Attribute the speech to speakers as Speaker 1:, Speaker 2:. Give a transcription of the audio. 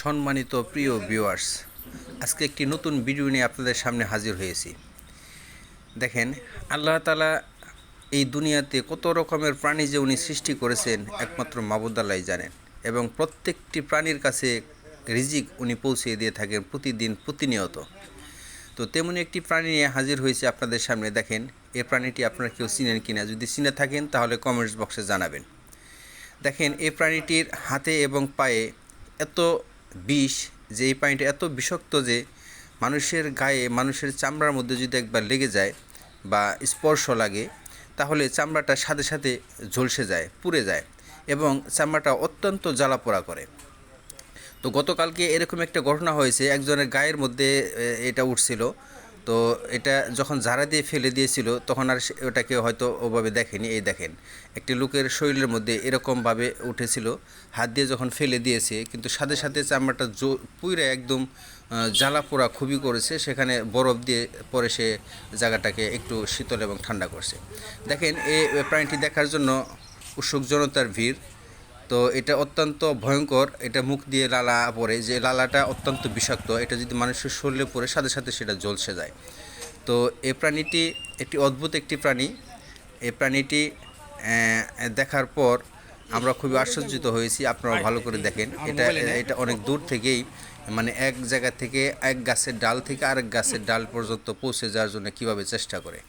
Speaker 1: সম্মানিত প্রিয় ভিউয়ার্স আজকে একটি নতুন ভিডিও নিয়ে আপনাদের সামনে হাজির হয়েছি। দেখেন, আল্লাহ তালা এই দুনিয়াতে কত রকমের প্রাণী যে উনি সৃষ্টি করেছেন একমাত্র মাবুদাল্লাই জানেন এবং প্রত্যেকটি প্রাণীর কাছে রিজিক উনি পৌঁছে দিয়ে থাকেন প্রতিদিন প্রতিনিয়ত। তো তেমনি একটি প্রাণী নিয়ে হাজির হয়েছে আপনাদের সামনে। দেখেন এই প্রাণীটি আপনারা কেউ চিনেন কিনা? যদি চিনে থাকেন, তাহলে কমেন্টস বক্সে জানাবেন। দেখেন এই প্রাণীটির হাতে এবং পায়ে এত বিষ, যে এই পানিটা এত বিষাক্ত যে মানুষের গায়ে, মানুষের চামড়ার মধ্যে যদি একবার লেগে যায় বা স্পর্শ লাগে, তাহলে চামড়াটা সাথে সাথে ঝলসে যায়, পুড়ে যায় এবং চামড়াটা অত্যন্ত জ্বালাপোড়া করে। তো গতকালকে এরকম একটা ঘটনা হয়েছে, একজনের গায়ের মধ্যে এটা উঠছিল। তো এটা যখন ঝাড়া দিয়ে ফেলে দিয়েছিল, তখন আর ওটাকে হয়তো ওভাবে দেখেনি। এই দেখেন, একটি লোকের শরীরের মধ্যে এরকমভাবে উঠেছিল, হাত দিয়ে যখন ফেলে দিয়েছে, কিন্তু সাথে সাথে চামড়াটা জো পুইরে একদম জ্বালা পোড়া খুবই করেছে। সেখানে বরফ দিয়ে পরে সে জায়গাটাকে একটু শীতল এবং ঠান্ডা করছে। দেখেন এই প্রাণীটি দেখার জন্য উৎসুক জনতার ভিড়। তো এটা অত্যন্ত ভয়ঙ্কর এটা মুখ দিয়ে লালা পড়ে যে লালাটা অত্যন্ত বিষাক্ত এটা যদি মানুষের শরীরে পড়ে সাথে সাথে সেটা জ্বলসে যায়। তো এই প্রাণীটি একটি অদ্ভুত একটি প্রাণী। এই প্রাণীটি দেখার পর আমরা খুবই আশ্চর্যিত হয়েছি আপনারা ভালো করে দেখেন। এটা এটা অনেক দূর থেকেই মানে এক জায়গা থেকে এক গাছের ডাল থেকে আরেক গাছের ডাল পর্যন্ত পৌঁছে যাওয়ার জন্য কীভাবে চেষ্টা করে।